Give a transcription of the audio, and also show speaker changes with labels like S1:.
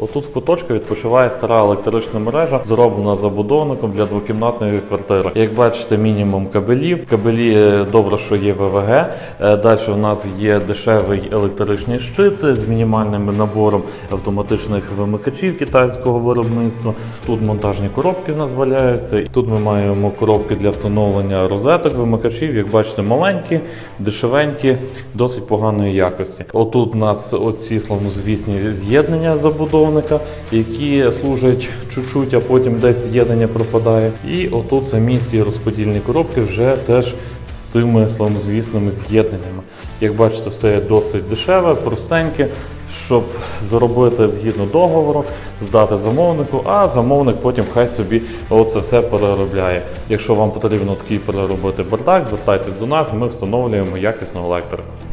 S1: Отут в куточку відпочиває стара електрична мережа, зроблена забудовником для двокімнатної квартири. Як бачите, мінімум кабелів. Кабелі е, добре, що є ВВГ. Е, Далі у нас є дешевий електричний щит з мінімальним набором автоматичних вимикачів китайського виробництва. Тут монтажні коробки в нас валяються. Тут ми маємо коробки для встановлення розеток, вимикачів. Як бачите, маленькі, дешевенькі, досить поганої якості. Отут у нас оці славнозвісні з'єднання забудовника, які служать чуть-чуть, а потім десь з'єднання пропадає. І отут самі ці розподільні коробки вже теж з тими славнозвісними з'єднаннями. Як бачите, все досить дешеве, простеньке. Щоб заробити згідно договору, здати замовнику, а замовник потім хай собі оце все переробляє. Якщо вам потрібно такий переробити бардак, звертайтесь до нас, ми встановлюємо якісного електрика.